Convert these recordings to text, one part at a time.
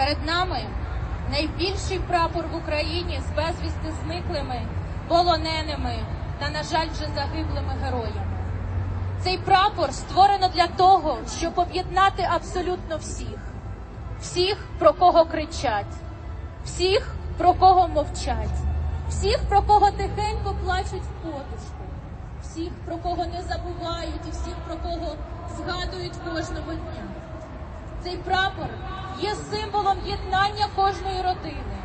Перед нами найбільший прапор в Україні з безвісти зниклими, полоненими та, на жаль, вже загиблими героями. Цей прапор створено для того, щоб об'єднати абсолютно всіх, всіх, про кого кричать, всіх, про кого мовчать, всіх, про кого тихенько плачуть в подушку, всіх, про кого не забувають, і всіх, про кого згадують кожного дня. Цей прапор є символом єднання кожної родини,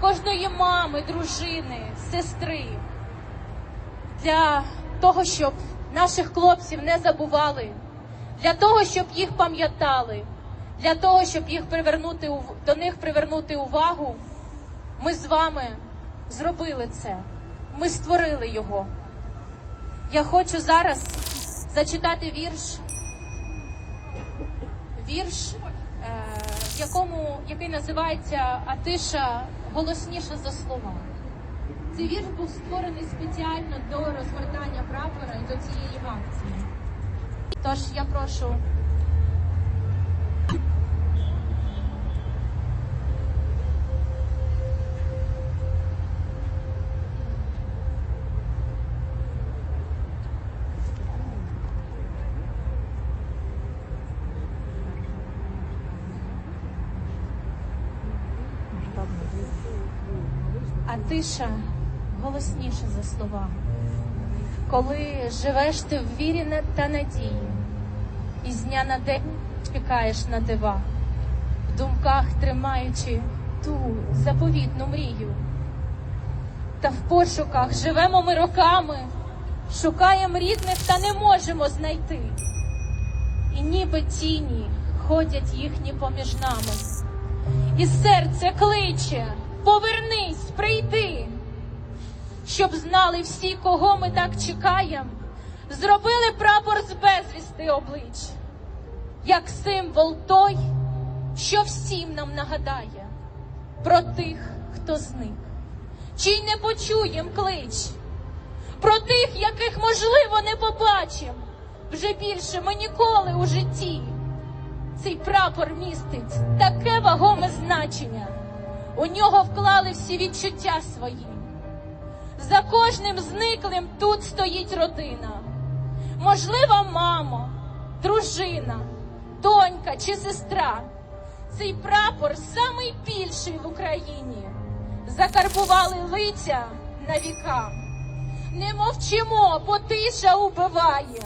кожної мами, дружини, сестри. Для того, щоб наших хлопців не забували, для того, щоб їх пам'ятали, для того, щоб їх привернути до них привернути увагу, ми з вами зробили це. Ми створили його. Я хочу зараз зачитати вірш вірш, в якому, який називається Атиша голосніше за слова. Цей вірш був створений спеціально до розгортання прапора і до цієї акції. Тож я прошу. А тиша голосніша за слова. Коли живеш ти в вірі та надії, і з дня на день чекаєш на дива, в думках тримаючи ту заповітну мрію. Та в пошуках живемо ми роками, шукаємо рідних та не можемо знайти. І ніби тіні ходять їхні поміж нами. І серце кличе, повернись, прийди, щоб знали всі, кого ми так чекаємо, зробили прапор з безвісти облич, як символ той, що всім нам нагадає про тих, хто зник, чий не почуєм клич, про тих, яких можливо не побачим вже більше ми ніколи у житті. Цей прапор містить таке вагоме значення. У нього вклали всі відчуття свої. За кожним зниклим тут стоїть родина. Можлива мама, дружина, донька чи сестра. Цей прапор самий більший в Україні. Закарбували лиця на віка. Не мовчимо, бо тиша убиває.